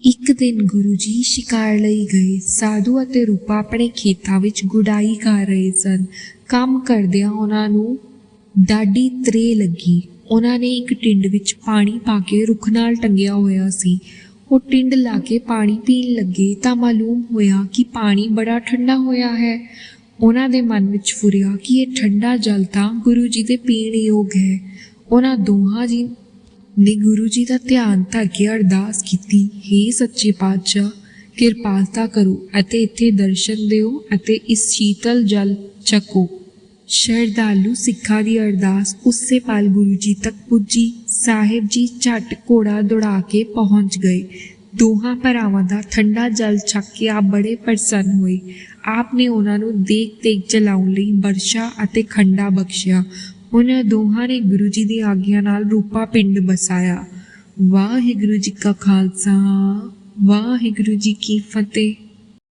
ਇੱਕ ਦਿਨ ਗੁਰੂ ਜੀ ਸ਼ਿਕਾਰ ਲਈ ਗਏ। ਸਾਧੂ ਅਤੇ ਰੂਪਾ ਆਪਣੇ ਖੇਤਾਂ ਵਿੱਚ ਗੁਡਾਈ ਕਰ ਰਹੇ ਸਨ। ਕੰਮ ਕਰਦਿਆਂ ਉਹਨਾਂ ਨੂੰ ਡਾਢੀ ਤਰੇ ਲੱਗੀ। ਉਹਨਾਂ ਨੇ ਇੱਕ ਟਿੰਡ ਵਿੱਚ ਪਾਣੀ ਪਾ ਕੇ ਰੁੱਖ ਨਾਲ ਟੰਗਿਆ ਹੋਇਆ ਸੀ। ਉਹ ਟਿੰਡ ਲਾ ਕੇ ਪਾਣੀ ਪੀਣ ਲੱਗੇ ਤਾਂ ਮਾਲੂਮ ਹੋਇਆ ਕਿ ਪਾਣੀ ਬੜਾ ਠੰਡਾ ਹੋਇਆ ਹੈ। ਉਹਨਾਂ ਦੇ ਮਨ ਵਿੱਚ ਫੁਰਿਆ ਕਿ ਇਹ ਠੰਡਾ ਜਲ ਤਾਂ ਗੁਰੂ ਜੀ ਦੇ ਪੀਣ ਯੋਗ ਹੈ। ਉਹਨਾਂ ਦੋਹਾਂ ਜੀ ਨੇ ਗੁਰੂ ਜੀ ਦਾ ਧਿਆਨ ਧਰ ਅਰਦਾਸ ਕੀਤੀ हे ਸੱਚੇ ਪਾਤਸ਼ਾਹ, ਕਿਰਪਾਲਤਾ ਕਰੋ ਅਤੇ ਇੱਥੇ ਦਰਸ਼ਨ ਦਿਓ ਅਤੇ ਇਸ ਸ਼ੀਤਲ ਜਲ ਚੱਕੋ। ਸ਼ਰਧਾਲੂ ਸਿੱਖਾਂ ਦੀ ਅਰਦਾਸ ਉਸੇ ਪਲ ਗੁਰੂ ਜੀ ਤੱਕ ਪੁੱਜੀ। ਸਾਹਿਬ ਜੀ ਝਟ ਘੋੜਾ ਦੌੜਾ ਕੇ ਪਹੁੰਚ ਗਏ। ਦੋਹਾਂ ਭਰਾਵਾਂ ਦਾ ਠੰਡਾ ਜਲ ਛਕ ਕੇ ਆਪ ਬੜੇ ਪ੍ਰਸੰਨ ਹੋਏ। ਆਪ ਨੇ ਉਹਨਾਂ ਨੂੰ ਦੇਖ ਦੇਖ ਚਲਾਉਣ ਲਈ ਬਰਸ਼ਾ ਅਤੇ ਖੰਡਾ ਬਖਸ਼ਿਆ। ਉਹਨਾਂ ਦੋਹਾਂ ਨੇ ਗੁਰੂ ਜੀ ਦੀ ਆਗਿਆ ਨਾਲ ਰੂਪਾ ਪਿੰਡ ਬਸਾਇਆ ਵਾਹਿਗੁਰੂ ਜੀ ਕਾ ਖਾਲਸਾ, ਵਾਹਿਗੁਰੂ ਜੀ ਕੀ ਫਤਿਹ।